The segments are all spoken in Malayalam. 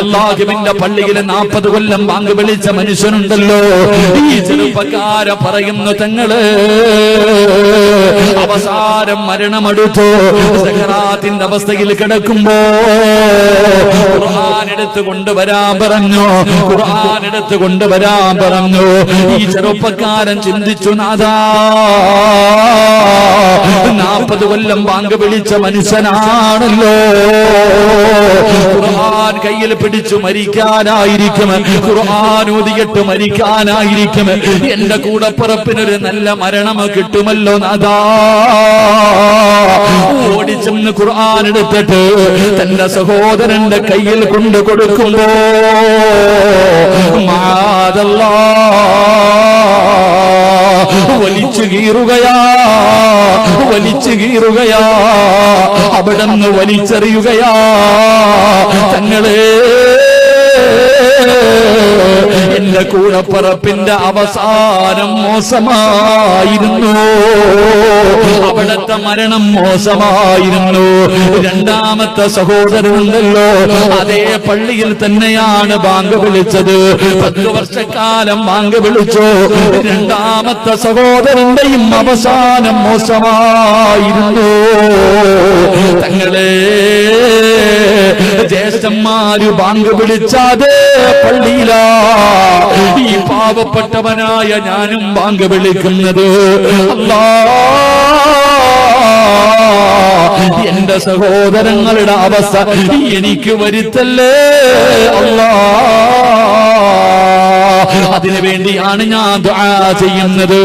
അള്ളാഹുവിന്റെ പള്ളിയിൽ നാൽപ്പത് കൊല്ലം ബാങ്ക് വിളിച്ച മനുഷ്യനുണ്ടല്ലോ. ഈ ചെറുപ്പക്കാര പറയുന്നു തങ്ങൾ അവസാനം മരണമെടുത്തു. സഹറാത്തിന്റെ അവസ്ഥയിൽ കിടക്കുമ്പോ ഖുർആൻ കൊണ്ടുവരാൻ പറഞ്ഞു. ഖുർആൻ കൊണ്ടുവരാൻ പറഞ്ഞു. ഈ ചെറുപ്പക്കാരൻ ചിന്തിച്ചു നാദാ നാൽപ്പത് കൊല്ലം ബാങ്ക് വിളിച്ച മനുഷ്യനാണല്ലോ. ഖുർആൻ കയ്യിൽ പിടിച്ചു മരിക്കാനായിരിക്കും. ഖുർആൻ ഊതിയിട്ട് മരിക്കാനായിരിക്കും. എന്റെ കൂടപ്പിറപ്പിനൊരു നല്ല മരണം കിട്ടുമല്ലോ നാദാ. ഓടിച്ചെന്ന് ഖുർആൻ എടുത്തിട്ട് തന്റെ സഹോദരന്റെ കയ്യിൽ കൊണ്ടു കൊടുക്കുമ്പോ മാതല്ല വലിച്ചു കീറുകയാ വലിച്ചു കീറുകയാ അവിടെ നിന്ന് വലിച്ചെറിയുകയാ തങ്ങളെ എന്റെ കൂടപ്പറപ്പിന്റെ അവസാനം മോശമായിരുന്നു. അവിടത്തെ മരണം മോശമായിരുന്നു. രണ്ടാമത്തെ സഹോദരനുണ്ടല്ലോ അതേ പള്ളിയിൽ തന്നെയാണ് ബാങ്ക് വിളിച്ചത്. പത്ത് വർഷക്കാലം ബാങ്ക് വിളിച്ചു. രണ്ടാമത്തെ സഹോദരന്റെയും അവസാനം മോശമായിരുന്നു. തങ്ങളെ ജ്യേഷ്ഠന്മാര് ബാങ്ക് വിളിച്ചാതെ പള്ളിയിലാ. ഈ പാവപ്പെട്ടവനായ ഞാനും ബാങ്ക് വിളിക്കുന്നത് അല്ലാ. എന്റെ സഹോദരങ്ങളുടെ അവസ്ഥ എനിക്ക് വരുത്തല്ലേ? അല്ലാ. അതിനു വേണ്ടിയാണ് ഞാൻ ചെയ്യുന്നത്.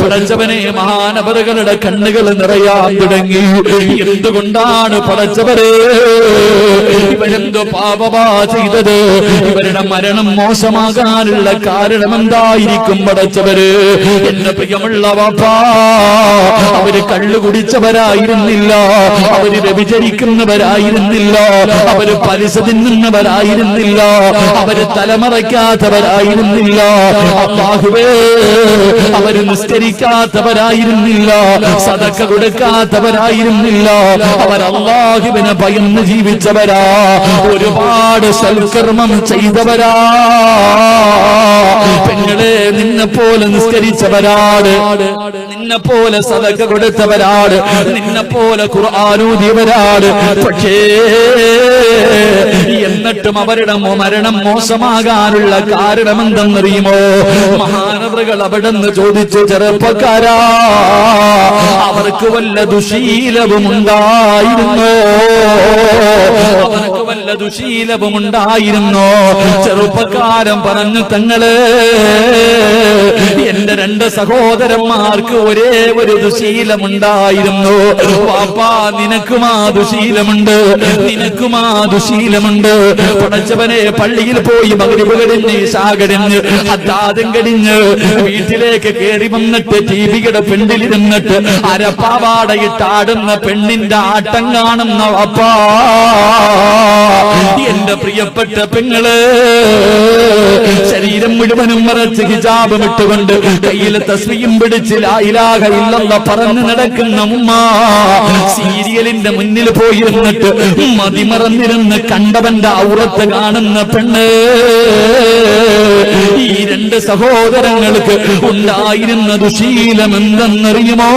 പടച്ചവനെ മഹാനവറുകളുടെ കണ്ണുകൾ നിറയാൻ തുടങ്ങി. എന്തുകൊണ്ടാണ് പടച്ചവരെ ഇവരെന്തോ പാപമാ ചെയ്തത്. ഇവരുടെ മരണം മോശമാകാനുള്ള കാരണം എന്തായിരിക്കും പടച്ചവര്? എന്റെ പ്രിയമുള്ള വാപ്പാ അവർ കള്ളു കുടിച്ചവരായിരുന്നില്ല. അവർ വ്യഭിചരിക്കുന്നവരായിരുന്നില്ല. അവർ പലിശ തിന്നുന്നവരായിരുന്നില്ല. അവർ തലമറയ്ക്കാത്തവരായിരുന്നില്ല അവർ നിസ്കരിക്കാത്തവരായിരുന്നില്ല. സതക്ക കൊടുക്കാത്തവരായിരുന്നില്ല. അവർ അള്ളാഹുവിനെ ഭയന്ന് ജീവിച്ചവരാ ഒരുപാട് സൽക്കർമ്മം ചെയ്തവരാ. പെങ്ങളെ നിന്നെ പോലെ നിസ്കരിച്ചവരാണ്. നിന്നെ പോലെ സദക്ക കൊടുത്തവരാണ്. നിന്നെ പോലെ പക്ഷേ എന്നിട്ടും അവരുടെ മരണം മോശമാകാനുള്ള കാരണം എന്തെന്നറിയുമോ മഹാനവറുകൾ അവിടെ നിന്ന് ചോദിച്ചു ചെറുപ്പക്കാരാ അവർക്ക് വല്ല ദുശീലവും ഉണ്ടായിരുന്നോ അവർക്ക് വല്ല ദുശീലവും ഉണ്ടായിരുന്നോ ചെറുപ്പക്കാരൻ പറഞ്ഞു തങ്ങൾ എന്റെ രണ്ട് സഹോദരന്മാർക്ക് ഒരേ ഒരു ദുശീലമുണ്ടായിരുന്നു. പാപ്പാ നിനക്കും ആ ദുശീലമുണ്ട്. നിനക്കും ആ ദുശീലമുണ്ട്. പടച്ചവനെ പള്ളിയിൽ പോയി മകരിവ് കടിഞ്ഞ് ശാകടിഞ്ഞ് അതാദം കടിഞ്ഞ് വീട്ടിലേക്ക് കയറി വന്നിട്ട് ടിവിയുടെ പെണ്ടിലിരുന്നിട്ട് അരപ്പാവാടയിട്ടാടുന്ന പെണ്ണിന്റെ ആട്ടം കാണുന്ന അപ്പാ എന്റെ പ്രിയപ്പെട്ട പെങ്ങൾ ശരീരം മുഴുവനും മറച്ച് ഹിജാബ് ഇട്ടുകൊണ്ട് കയ്യിൽ തസ്മിയും പിടിച്ച് ലായിലാക ഇല്ലെന്ന പറഞ്ഞു നടക്കുന്ന ഉമ്മ സീരിയലിന്റെ മുന്നിൽ പോയിരുന്നിട്ട് മതിമറന്നിരുന്ന് കണ്ടവന്റെ ഔറത്ത് കാണുന്ന പെണ്ണ്. ഈ രണ്ട് സഹോദരങ്ങൾക്ക് ഉണ്ടായിരുന്ന ദുശീലം എന്തെന്നറിയുമോ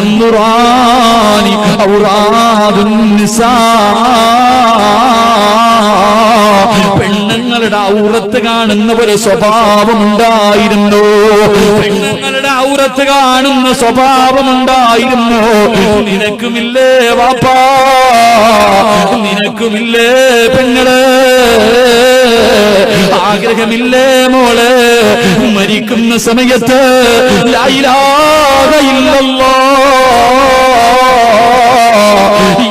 എന്നുറാനി ഔറാദുൻ പെണ്ണുങ്ങളുടെ ഔറത്ത് കാണുന്ന ഒരു സ്വഭാവമുണ്ടായിരുന്നു. പെണ്ണുങ്ങളുടെ ഔറത്ത് കാണുന്ന സ്വഭാവമുണ്ടായിരുന്നു. നിനക്കുമില്ലേ വാപ്പാ? നിനക്കുമില്ലേ പെങ്ങൾ? ആഗ്രഹമില്ലേ മോൾ? മരിക്കുന്ന സമയത്ത് ലായിലാക ഇല്ലല്ലോ.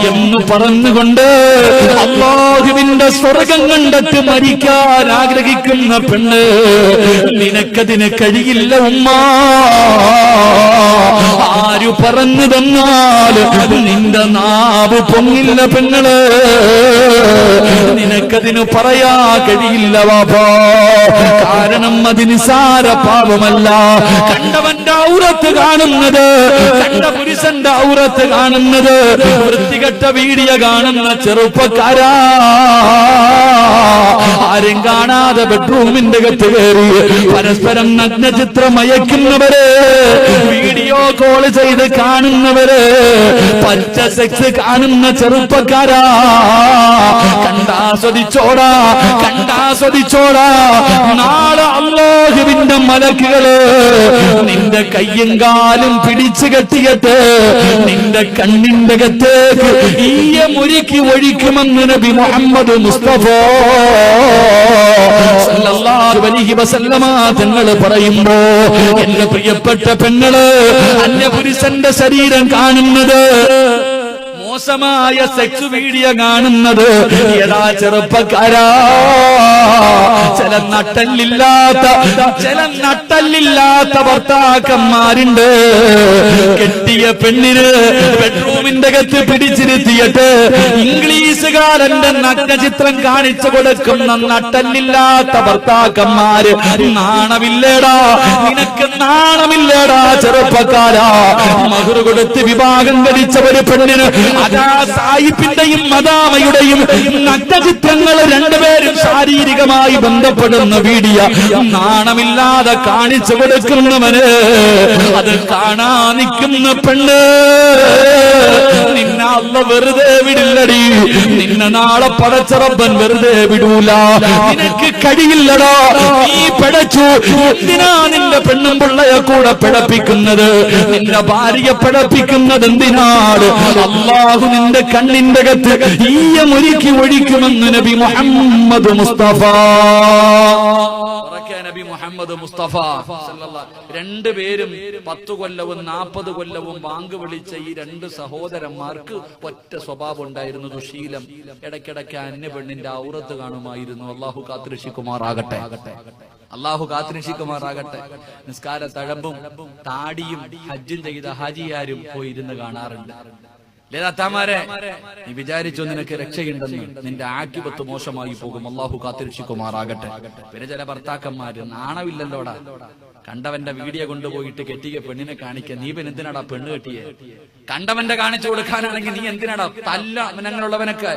എന്ന് പറഞ്ഞുകൊണ്ട് അള്ളാഹുവിന്റെ സ്വർഗം കണ്ടിട്ട് മരിക്കാൻ ആഗ്രഹിക്കുന്ന പെണ്ണ് നിനക്കതിന് കഴിയില്ല ഉമ്മ. ആരു പറഞ്ഞു തന്നാൽ നിന്റെ നാവ് പൊങ്ങില്ല പെണ്ണൾ നിനക്കതിന് പറയാ കഴിയില്ല വാപ്പാ കാരണം അത് സാര പാപമല്ല. കണ്ടവന്റെ ഔറത്ത് കാണുന്നത് കണ്ട പുരുഷന്റെ ഔറത്ത് കാണുന്നത് വൃത്തികെട്ട വീഡിയോ കാണുന്ന ചെറുപ്പക്കാരാ. ആരും കാണാതെ ബെഡ്റൂമിന്റെ കത്ത് കയറി പരസ്പരം നഗ്നചിത്രം അയക്കുന്നവര് വീഡിയോ കോൾ ചെയ്ത് കാണുന്നവര് പച്ച സെക്സ് കാണുന്ന ചെറുപ്പക്കാരാ. കണ്ടാസ്വദിച്ചോടാ കണ്ടാസ്വദിച്ചോടാ. നാളെ അള്ളാഹുവിന്റെ മലക്കുകൾ നിന്റെ കയ്യും കാലും പിടിച്ചു കെട്ടിയിട്ട് നിന്റെ കണ്ണിന്റെ കത്തേക്ക് ഈയ മുരുക്കി ഒഴിക്കുമെന്ന് നബി മുഹമ്മദ് മുസ്തഫ തങ്ങൾ പറയുമ്പോ എന്റെ പ്രിയപ്പെട്ട പെങ്ങൾ അന്യപുരുഷന്റെ ശരീരം കാണുന്നത്. മോശമായ സെക്സ് വീഡിയോ കാണുന്നത്. ഏതാ ചെറുപ്പക്കാരാ ചില നട്ടല്ലില്ലാത്ത ചില നട്ടല്ലില്ലാത്ത ഭർത്താക്കന്മാരുണ്ട്. കെട്ടിയ പെണ്ണിന് ബെഡ്റൂമിന്റെ കത്ത് പിടിച്ചിരുത്തിയിട്ട് ഇംഗ്ലീഷുകാരന്റെ നഗ്നചിത്രം കാണിച്ചു കൊടുക്കുന്ന നട്ടല്ലില്ലാത്ത ഭർത്താക്കന്മാര്. നാണമില്ലേടാ? നിനക്ക് നാണമില്ലേടാ ചെറുപ്പക്കാരാ? മഹുർ കൊടുത്ത് വിവാഹം കഴിച്ച ഒരു പെണ്ണിന് അതാ സായിപ്പിന്റെയും മദാമയുടെയും നഗ്നചിത്രങ്ങൾ രണ്ടുപേരും ശാരീരികമായി ബന്ധപ്പെടുന്ന വീഡിയ നാണമില്ലാതെ കാണിച്ചു കൊടുക്കുന്നവന് അത് കാണാ നിൽക്കുന്ന പെണ്ണ്. നിന്നെ അല്ല വെറുതെ വിടില്ലടി. നിന്നെ നാളെ പടച്ചറപ്പൻ വെറുതെ വിടൂല. നിനക്ക് കഴിയില്ലടാ. നീ പിടച്ചു. എന്തിനാ നിന്റെ പെണ്ണും പിള്ളയെ കൂടെ പിടപ്പിക്കുന്നത്? നിന്റെ ഭാര്യയെ പിടപ്പിക്കുന്നത് എന്തിനാണ്? അള്ളാഹു നിന്റെ കണ്ണിന്റെ കത്ത് ഈയമൊരുക്കി ഒഴിക്കുമെന്ന് നബി മുഹമ്മദ് മുസ്തഫ. നബി മുഹമ്മദ് മുസ്തഫ രണ്ട് പേരും പത്തു കൊല്ലവും നാൽപ്പത് കൊല്ലവും ബാങ്ക് വിളിച്ച ഈ രണ്ട് സഹോദരന്മാർക്ക് ഒറ്റ സ്വഭാവം ഉണ്ടായിരുന്നു ദുശീലം. ഇടയ്ക്കിടയ്ക്ക് അന്യ പെണ്ണിന്റെ ഔറത്ത് കാണുമായിരുന്നു. അള്ളാഹു കാത്തിരക്ഷിക്കുമാറാകട്ടെ. അള്ളാഹു കാത്തിരക്ഷിക്കുമാറാകട്ടെ. നിസ്കാര തഴമ്പും താടിയും ഹജ്ജും ചെയ്ത ഹാജിയാരും പോയിരുന്ന് കാണാറുണ്ട്. ലേതാത്താമാരെ നീ വിചാരിച്ചു നിനക്ക് രക്ഷയുണ്ടെന്ന്. നിന്റെ ആക്കിപത്ത് മോശമായി പോകും. അള്ളാഹു കാത്തിരക്ഷിക്കുമാറാകട്ടെ. പിന്നെ ചില ഭർത്താക്കന്മാര് നാണമില്ലല്ലോടാ. കണ്ടവന്റെ വീഡിയോ കൊണ്ടുപോയിട്ട് കെട്ടിയ പെണ്ണിനെ കാണിക്ക. നീ പിന്നെ എന്തിനാടാ പെണ്ണ് കെട്ടിയെ? കണ്ടവന്റെ കാണിച്ചു കൊടുക്കാനാണെങ്കിൽ നീ എന്തിനാടാ തല്ല അങ്ങനെയുള്ളവനൊക്കെ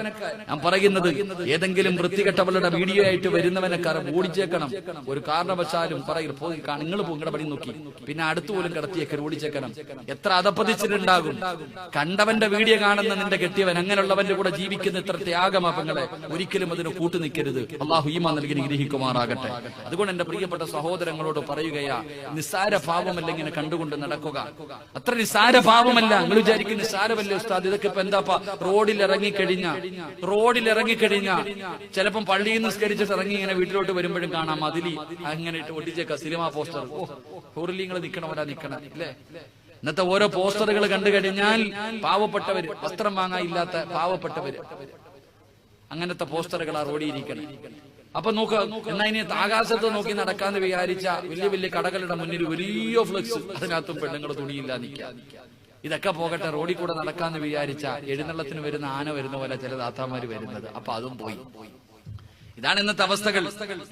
ഞാൻ പറയുന്നത് ഏതെങ്കിലും വൃത്തികെട്ടവളുടെ വീഡിയോ ആയിട്ട് വരുന്നവനൊക്കെ ഓടിച്ചേക്കണം. ഒരു കാരണവശാലും പറയും പോയി നിങ്ങൾ നിങ്ങളുടെ പണി നോക്കി. പിന്നെ അടുത്തു പോലും കിടത്തിയേക്കർ ഓടിച്ചേക്കണം. എത്ര അതപ്പതിച്ചിട്ടുണ്ടാകും കണ്ടവന്റെ വീഡിയോ കാണുന്ന നിന്റെ കെട്ടിയവൻ അങ്ങനെയുള്ളവന്റെ കൂടെ ജീവിക്കുന്ന ഇത്ര ത്യാഗമാപ്പങ്ങളെ ഒരിക്കലും അതിന് കൂട്ടുനിൽക്കരുത്. അള്ളാഹു നൽകി ഗ്രഹിക്കുമാറാകട്ടെ അതുകൊണ്ട് എന്റെ പ്രിയപ്പെട്ട സഹോദരങ്ങളോട് പറയുകയാ നിസ്സാര ഭാവമല്ല ഇങ്ങനെ കണ്ടുകൊണ്ട് നടക്കുക. അത്ര നിസ്സാര ഭാവമല്ല നിങ്ങൾ വിചാരിക്കും നിസ്സാരമല്ലേ ഉസ്താദ്? ഇതൊക്കെ ഇപ്പൊ എന്താപ്പാ? റോഡിൽ ഇറങ്ങിക്കഴിഞ്ഞ റോഡിൽ ഇറങ്ങിക്കഴിഞ്ഞ ചിലപ്പം പള്ളിയിൽ നിസ്കരിച്ചിട്ട് ഇറങ്ങി ഇങ്ങനെ വീട്ടിലോട്ട് വരുമ്പോഴും കാണാം. അതിലി അങ്ങനെ ഒട്ടിച്ചേക്ക സിനിമ പോസ്റ്റർ. ഓ ഹോറിലിങ്ങൾ നിക്കണവരാ നിക്കണം. അല്ലേ? ഇന്നത്തെ ഓരോ പോസ്റ്ററുകൾ കണ്ടു കഴിഞ്ഞാൽ പാവപ്പെട്ടവര് വസ്ത്രം വാങ്ങാൻ ഇല്ലാത്ത പാവപ്പെട്ടവര്. അങ്ങനത്തെ പോസ്റ്ററുകൾ പോസ്റ്ററുകളാ റോഡിയിരിക്കണം അപ്പൊ നോക്ക് എന്നാ ഇനി ആകാശത്ത് നോക്കി നടക്കാന്ന് വിചാരിച്ച വലിയ വലിയ കടകളുടെ മുന്നിൽ വലിയ ഫ്ലക്സ് അതിനകത്തും പെണ്ണുങ്ങൾ തുണിയില്ല നിൽക്കാം ഇതൊക്കെ പോകട്ടെ റോഡിൽ കൂടെ നടക്കാന്ന് വിചാരിച്ച എഴുന്നള്ളത്തിന് വരുന്ന ആന വരുന്ന പോലെ ചില ദാത്താമാര് വരുന്നത്. അപ്പൊ അതും പോയി. ഇതാണ് ഇന്നത്തെ അവസ്ഥകൾ.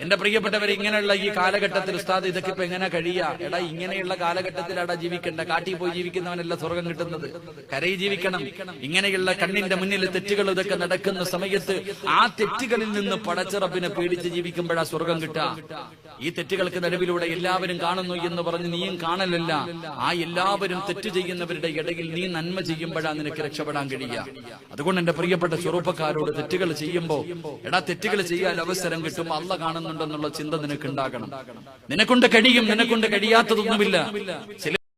എന്റെ പ്രിയപ്പെട്ടവർ ഇങ്ങനെയുള്ള ഈ കാലഘട്ടത്തിൽ ഉസ്താദ് ഇതൊക്കെ ഇപ്പൊ എങ്ങനെ കഴിയാ? എടാ ഇങ്ങനെയുള്ള കാലഘട്ടത്തിലാടാ ജീവിക്കണ്ട? കാട്ടിൽ പോയി ജീവിക്കുന്നവനല്ല സ്വർഗം കിട്ടുന്നത്. കരയി ജീവിക്കണം. ഇങ്ങനെയുള്ള കണ്ണിന്റെ മുന്നിൽ തെറ്റുകൾ ഇതൊക്കെ നടക്കുന്ന സമയത്ത് ആ തെറ്റുകളിൽ നിന്ന് പടച്ചിറപ്പിനെ പേടിച്ച് ജീവിക്കുമ്പോഴാ സ്വർഗം കിട്ടുക. ഈ തെറ്റുകൾക്ക് നടുവിലൂടെ എല്ലാവരും കാണുന്നു എന്ന് പറഞ്ഞ് നീയും കാണലല്ല. ആ എല്ലാവരും തെറ്റ് ചെയ്യുന്നവരുടെ ഇടയിൽ നീ നന്മ ചെയ്യുമ്പോഴാ നിനക്ക് രക്ഷപ്പെടാൻ കഴിയുക. അതുകൊണ്ട് എന്റെ പ്രിയപ്പെട്ട ചെറുപ്പക്കാരോട് തെറ്റുകൾ ചെയ്യുമ്പോ എടാ തെറ്റുകൾ ചെയ്യാൻ അവസരം കിട്ടും അല്ല കാണുന്നുണ്ടെന്നുള്ള ചിന്ത നിനക്ക് ഉണ്ടാകണം നിനക്കൊണ്ട് കഴിയും നിനക്കൊണ്ട് കഴിയാത്തതൊന്നുമില്ല. ചില